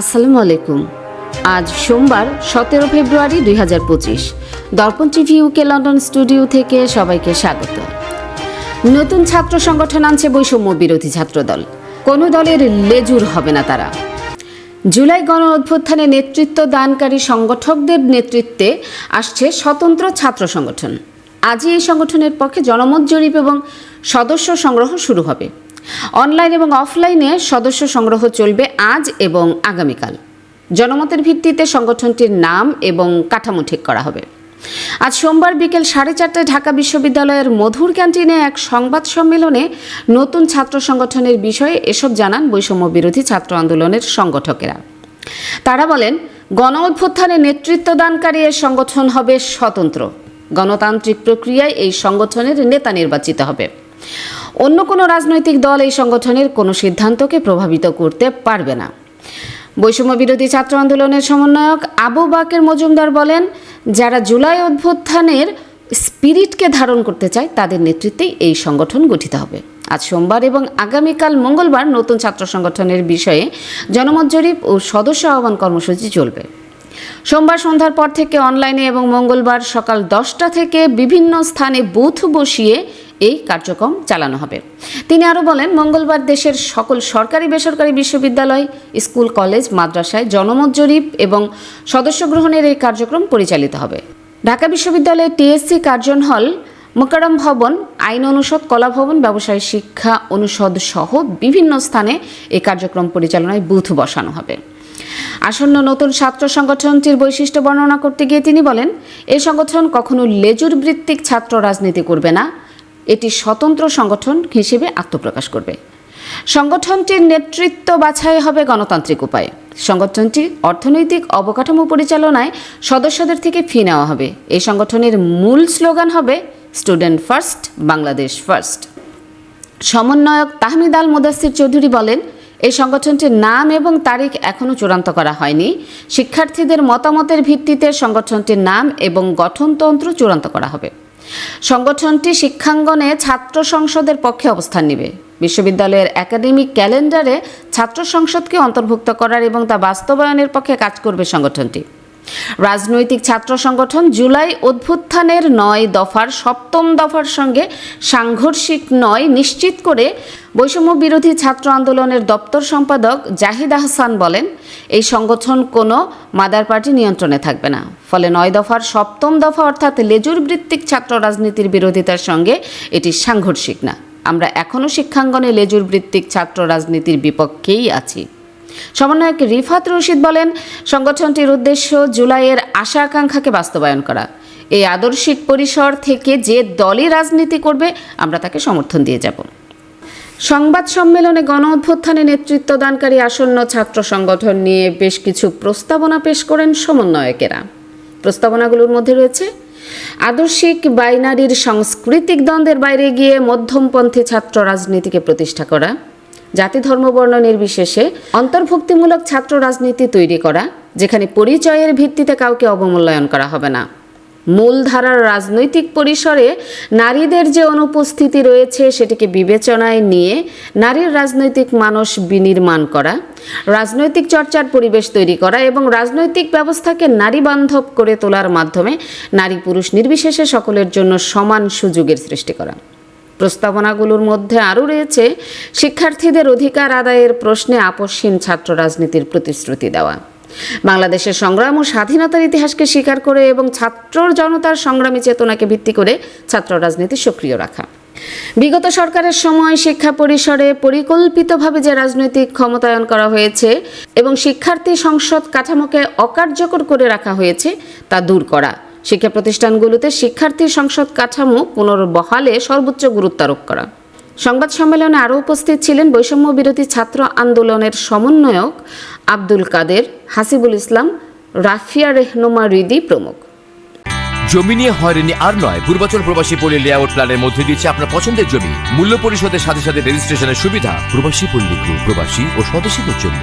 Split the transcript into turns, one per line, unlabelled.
আসসালামু আলাইকুম। আজ সোমবার সতেরো ফেব্রুয়ারি দুই হাজার পঁচিশ। দর্পণ টিভি ইউকে লন্ডন স্টুডিও থেকে সবাইকে স্বাগত। নতুন ছাত্র সংগঠন আনছে বৈষম্য বিরোধী ছাত্রদল। কোনো দলের লেজুর হবে না তারা। জুলাই গণ অভ্যুত্থানে নেতৃত্ব দানকারী সংগঠকদের নেতৃত্বে আসছে স্বতন্ত্র ছাত্র সংগঠন। আজই এই সংগঠনের পক্ষে জনমত জরিপ এবং সদস্য সংগ্রহ শুরু হবে। অনলাইন এবং অফলাইনে সদস্য সংগ্রহ চলবে আজ এবং আগামীকাল। জনমতের ভিত্তিতে সংগঠনটির নাম এবং কাঠামো ঠিক করা হবে। আজ সোমবার বিকেল সাড়ে চারটায় ঢাকা বিশ্ববিদ্যালয়ের মধুর ক্যান্টিনে এক সংবাদ সম্মেলনে নতুন ছাত্র সংগঠনের বিষয়ে এসব জানান বৈষম্য বিরোধী ছাত্র আন্দোলনের সংগঠকেরা। তারা বলেন, গণ অভ্যুত্থানে নেতৃত্ব দানকারী এ সংগঠন হবে স্বতন্ত্র। গণতান্ত্রিক প্রক্রিয়ায় এই সংগঠনের নেতা নির্বাচিত হবে। অন্য কোনো রাজনৈতিক দল এই সংগঠনের কোনো সিদ্ধান্তকে প্রভাবিত করতে পারবে না। বৈষম্য বিরোধী ছাত্র আন্দোলনের সমন্বয়ক আবু বাকের মজুমদার বলেন, যারা জুলাই অভ্যুত্থানের স্পিরিটকে ধারণ করতে চায়, তাদের নেতৃত্বেই এই সংগঠন গঠিত হবে। আজ সোমবার এবং আগামীকাল মঙ্গলবার নতুন ছাত্র সংগঠনের বিষয়ে জনমত জরিপ ও সদস্য আহ্বান কর্মসূচি চলবে। সোমবার সন্ধ্যার পর থেকে অনলাইনে এবং মঙ্গলবার সকাল দশটা থেকে বিভিন্ন স্থানে বুথ বসিয়ে এই কার্যক্রম চালানো হবে। তিনি আরও বলেন, মঙ্গলবার দেশের সকল সরকারি বেসরকারি বিশ্ববিদ্যালয়, স্কুল, কলেজ, মাদ্রাসায় জনমত জরিপ এবং সদস্য গ্রহণের এই কার্যক্রম পরিচালিত হবে। ঢাকা বিশ্ববিদ্যালয়ের টিএসসি কার্জন হল মোকারম ভবন, আইন অনুষদ, কলা ভবন, ব্যবসায় শিক্ষা অনুষদ সহ বিভিন্ন স্থানে এই কার্যক্রম পরিচালনায় বুথ বসানো হবে। আসন্ন নতুন ছাত্র সংগঠনটির বৈশিষ্ট্য বর্ণনা করতে গিয়ে তিনি বলেন এই সংগঠন কখনো লেজুর ভিত্তিক ছাত্র রাজনীতি করবে না এটি স্বতন্ত্র সংগঠন হিসেবে আত্মপ্রকাশ করবে। সংগঠনটির নেতৃত্ব বাছাই হবে গণতান্ত্রিক উপায়ে। সংগঠনটি অর্থনৈতিক অবকাঠামো পরিচালনায় সদস্যদের থেকে ফি নেওয়া হবে। এই সংগঠনের মূল স্লোগান হবে, স্টুডেন্ট ফার্স্ট, বাংলাদেশ ফার্স্ট। সমন্বয়ক তাহমিদ আল মুদাসির চৌধুরী বলেন, এই সংগঠনটির নাম এবং তারিখ এখনও চূড়ান্ত করা হয়নি। শিক্ষার্থীদের মতামতের ভিত্তিতে সংগঠনটির নাম এবং গঠনতন্ত্র চূড়ান্ত করা হবে। সংগঠনটি শিক্ষাঙ্গনে ছাত্র সংসদের পক্ষে অবস্থান নেবে। বিশ্ববিদ্যালয়ের একাডেমিক ক্যালেন্ডারে ছাত্র সংসদকে অন্তর্ভুক্ত করার এবং তা বাস্তবায়নের পক্ষে কাজ করবে সংগঠনটি। রাজনৈতিক ছাত্র সংগঠন জুলাই অভ্যুত্থানের নয় দফার সপ্তম দফার সঙ্গে সাংঘর্ষিক নয় নিশ্চিত করে বৈষম্য বিরোধী ছাত্র আন্দোলনের দপ্তর সম্পাদক জাহিদ আহসান বলেন, এই সংগঠন কোনো মাদার পার্টি নিয়ন্ত্রণে থাকবে না। ফলে নয় দফার সপ্তম দফা অর্থাৎ লেজুর ভিত্তিক ছাত্র রাজনীতির বিরোধিতার সঙ্গে এটি সাংঘর্ষিক না। আমরা এখনও শিক্ষাঙ্গনে লেজুর ভিত্তিক ছাত্র রাজনীতির বিপক্ষেই আছি। সমন্বয়ক রিফাত রশিদ বলেন, সংগঠনটির উদ্দেশ্য জুলাইয়ের আশা আকাঙ্ক্ষাকে বাস্তবায়ন করা। এই আদর্শিক পরিসর থেকে যে দলই রাজনীতি করবে, আমরা তাকে সমর্থন দিয়ে যাব। সংবাদ সম্মেলনে গণ অভ্যুত্থানে নেতৃত্ব দানকারী আসন্ন ছাত্র সংগঠন নিয়ে বেশ কিছু প্রস্তাবনা পেশ করেন সমন্বয়কেরা। প্রস্তাবনাগুলোর মধ্যে রয়েছে, আদর্শিক বাইনারির সাংস্কৃতিক দ্বন্দ্বের বাইরে গিয়ে মধ্যমপন্থী ছাত্র রাজনীতিকে প্রতিষ্ঠা করা, জাতি ধর্মবর্ণ নির্বিশেষে অন্তর্ভুক্তিমূলক ছাত্র রাজনীতি তৈরি করা, যেখানে পরিচয়ের ভিত্তিতে কাউকে অবমূল্যায়ন করা হবে না। মূলধারার রাজনৈতিক পরিসরে নারীদের যে অনুপস্থিতি রয়েছে সেটিকে বিবেচনায় নিয়ে নারীর রাজনৈতিক মানস বিনির্মাণ করা, রাজনৈতিক চর্চার পরিবেশ তৈরি করা এবং রাজনৈতিক ব্যবস্থাকে নারী বান্ধব করে তোলার মাধ্যমে নারী পুরুষ নির্বিশেষে সকলের জন্য সমান সুযোগের সৃষ্টি করা। প্রস্তাবনাগুলোর মধ্যে আরও রয়েছে, শিক্ষার্থীদের অধিকার আদায়ের প্রশ্নে আপসহীন ছাত্র রাজনীতির প্রতিশ্রুতি দেওয়া। বাংলাদেশের সংগ্রাম ও স্বাধীনতার ইতিহাসকে স্বীকার করে এবং ছাত্র জনতার সংগ্রামী চেতনাকে ভিত্তি করে ছাত্র রাজনীতি সক্রিয় রাখা। বিগত সরকারের সময় শিক্ষা পরিসরে পরিকল্পিতভাবে যে রাজনৈতিক ক্ষমতায়ন করা হয়েছে এবং শিক্ষার্থী সংসদ কাঠামোকে অকার্যকর করে রাখা হয়েছে তা দূর করা। শিক্ষা প্রতিষ্ঠানগুলোতে শিক্ষার্থী সংসদ কাঠামো পুনর্বহালে সর্বোচ্চ গুরুত্ব আরোপ করা। সংবাদ সম্মেলনে আরও উপস্থিত ছিলেন বৈষম্য বিরোধী ছাত্র আন্দোলনের সমন্বয়ক আব্দুল কাদের, হাসিবুল ইসলাম, রাফিয়া রেহনুমা রিদি প্রমুখ।
জমি নিয়ে হয়রানি আর নয়, পূর্বাচল প্রবাসী পল্লী লেআউট প্ল্যানের মধ্যে দিচ্ছে আপনার পছন্দের জমি। মূল্য পরিশোধের সাথে সাথে রেজিস্ট্রেশনের সুবিধা। প্রবাসী পল্লী গ্রুপ, প্রবাসী ও স্বদেশীদের জন্য।